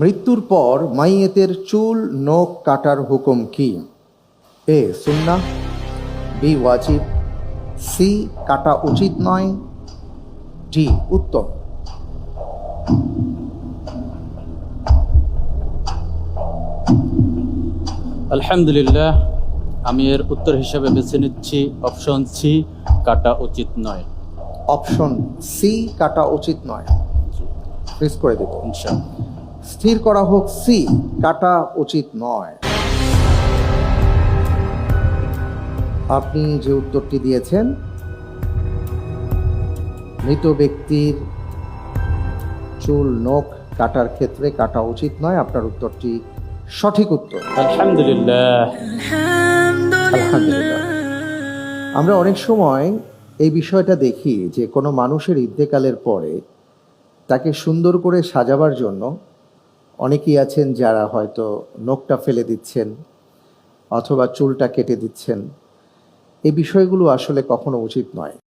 মৃত্যুর পর মাইয়েতের চুল নখ কাটার হুকুম কি? এ সুন্না বি ওয়াজিব সি কাটা উচিত নয় ডি উত্তম। আলহামদুলিল্লাহ আমি এর উত্তর হিসাবে বেছে নিচ্ছি অপশন সি কাটা উচিত নয়। অপশন সি কাটা উচিত নয়। ফ্রিজ করে দেব। ইনশাআল্লাহ। স্থির করা হোক সি কাটা উচিত নয়। আপনি যে উত্তরটি দিয়েছেন মৃত ব্যক্তির চুল নখ কাটার ক্ষেত্রে কাটা উচিত নয় আপনার উত্তরটি সঠিক উত্তর। আলহামদুলিল্লাহ। আলহামদুলিল্লাহ। আমরা অনেক সময় এই বিষয়টা দেখি যে কোনো মানুষের ইন্তেকালের পরে তাকে সুন্দর করে সাজাবার জন্য অনেকেই আছেন যারা হয়তো নখটা ফেলে দিচ্ছেন অথবা চুলটা কেটে দিচ্ছেন। এই বিষয়গুলো আসলে কখনো উচিত নয়।